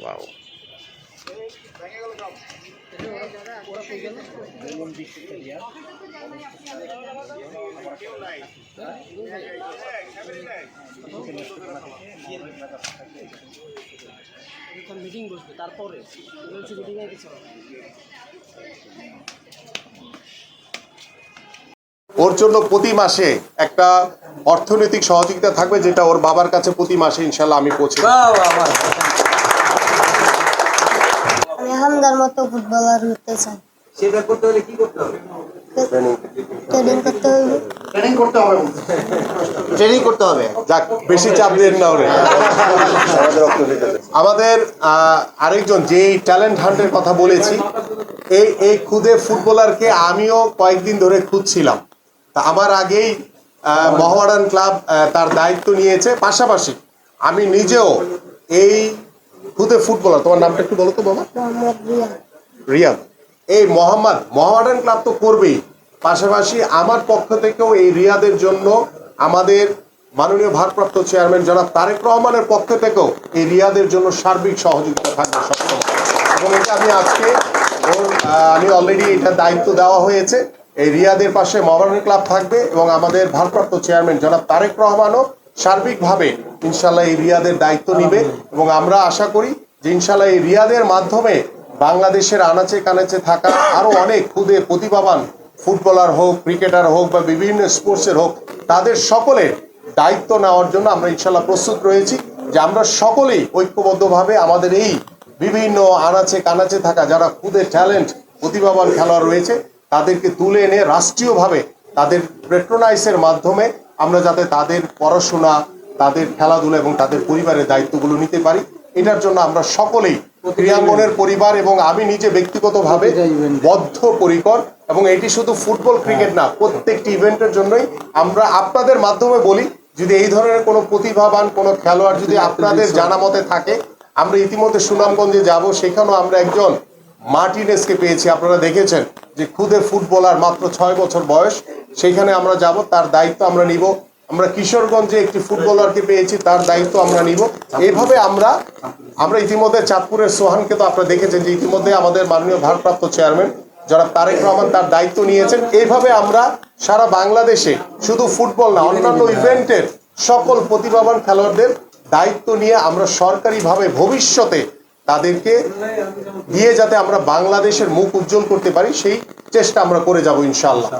Wow meeting বসবে তারপরে মিটিংয়ে কিছু। ওর জন্য প্রতি মাসে একটা অর্থনৈতিক সহযোগিতা থাকবে যেটা ওর বাবার কাছে প্রতি মাসে ইনশাল্লাহ আমি পৌঁছে দেব। আমি হামদার মতো ফুটবলার হতে চাই। সেটা করতে হলে কি করতে হবে? ট্রেনিং করতে হইবে। ট্রেনিং করতে হবে। ট্রেনিং করতে হবে। যাক বেশি চাপ দেন না ওরে। আমাদের আরেকজন যে ট্যালেন্ট হান্টের কথা বলেছি এই এই খুদে ফুটবলারকে আমিও কয়েকদিন ধরে খুঁজছিলাম। তা আমার আগেই আহ, ক্লাব তার দায়িত্ব নিয়েছে। পাশাপাশি আমি নিজেও এই খুদে ফুটবলার তোমার নামটা একটু বলো তো বাবা। রিয়াদ। এই মোহাম্মদ মোহামেডান ক্লাব তো করবেই। পাশাপাশি আমার পক্ষ থেকেও এই রিয়াদের জন্য আমাদের মাননীয় ভারপ্রাপ্ত চেয়ারম্যান জনাব তারেক রহমানের পক্ষ থেকেও এই রিয়াদের জন্য সার্বিক সহযোগিতা থাকবে সবসময় এবং এটা আমি আজকে ওর আমি অলরেডি এটা দায়িত্ব দেওয়া হয়েছে। এই রিয়াদের পাশে মোহামেডান ক্লাব থাকবে এবং আমাদের ভারপ্রাপ্ত চেয়ারম্যান জনাব তারেক রহমানও সার্বিকভাবে ইনশাল্লাহ এই রিয়াদের দায়িত্ব নিবে এবং আমরা আশা করি যে ইনশাল্লাহ এই রিয়াদের মাধ্যমে বাংলাদেশের আনাচে কানাচে থাকা আরও অনেক খুদে প্রতিভাবান ফুটবলার হোক, ক্রিকেটার হোক বা বিভিন্ন স্পোর্টসের হোক, তাদের সকলের দায়িত্ব নেওয়ার জন্য আমরা ইনশাল্লাহ প্রস্তুত রয়েছি যে আমরা সকলেই ঐক্যবদ্ধভাবে আমাদের এই বিভিন্ন আনাচে কানাচে থাকা যারা খুদে ট্যালেন্ট, প্রতিভাবান খেলোয়াড় রয়েছে তাদেরকে তুলে এনে রাষ্ট্রীয়ভাবে তাদের পেট্রোনাইসের মাধ্যমে আমরা যাতে তাদের পড়াশোনা তাদের খেলাধুলা এবং তাদের পরিবারের দায়িত্বগুলো নিতে পারি। এটার জন্য আমরা সকলেই ক্রীড়াঙ্গনের পরিবার এবং আমি নিজে ব্যক্তিগতভাবে বদ্ধ পরিকর এবং এটি শুধু ফুটবল ক্রিকেট না প্রত্যেকটি ইভেন্টের জন্যই আমরা আপনাদের মাধ্যমে বলি যদি এই ধরনের কোনো প্রতিভাবান কোনো খেলোয়াড় যদি আপনাদের জানা মতে থাকে আমরা ইতিমধ্যে সুনামগঞ্জে যাব সেখানেও আমরা একজন মার্টিনেসকে পেয়েছি। আপনারা দেখেছেন যে খুদে ফুটবলার মাত্র ছয় বছর বয়স। সেখানে আমরা যাব, তার দায়িত্ব আমরা নিব। আমরা কিশোরগঞ্জে একটি ফুটবলারকে পেয়েছি, তার দায়িত্ব আমরা নিব। এইভাবে আমরা আমরা ইতিমধ্যে চাঁদপুরের সোহানকে তো আপনারা দেখেছেন যে ইতিমধ্যে আমাদের মাননীয় ভারপ্রাপ্ত চেয়ারম্যান যারা তারেক রহমান তার দায়িত্ব নিয়েছেন। এইভাবে আমরা সারা বাংলাদেশে শুধু ফুটবল না, অন্যান্য ইভেন্টের সকল প্রতিভাবান খেলোয়াড়দের দায়িত্ব নিয়ে আমরা সরকারিভাবে ভবিষ্যতে তাদেরকে দিয়ে যাতে আমরা বাংলাদেশের মুখ উজ্জ্বল করতে পারি, সেই চেষ্টা আমরা করে যাব ইনশাআল্লাহ।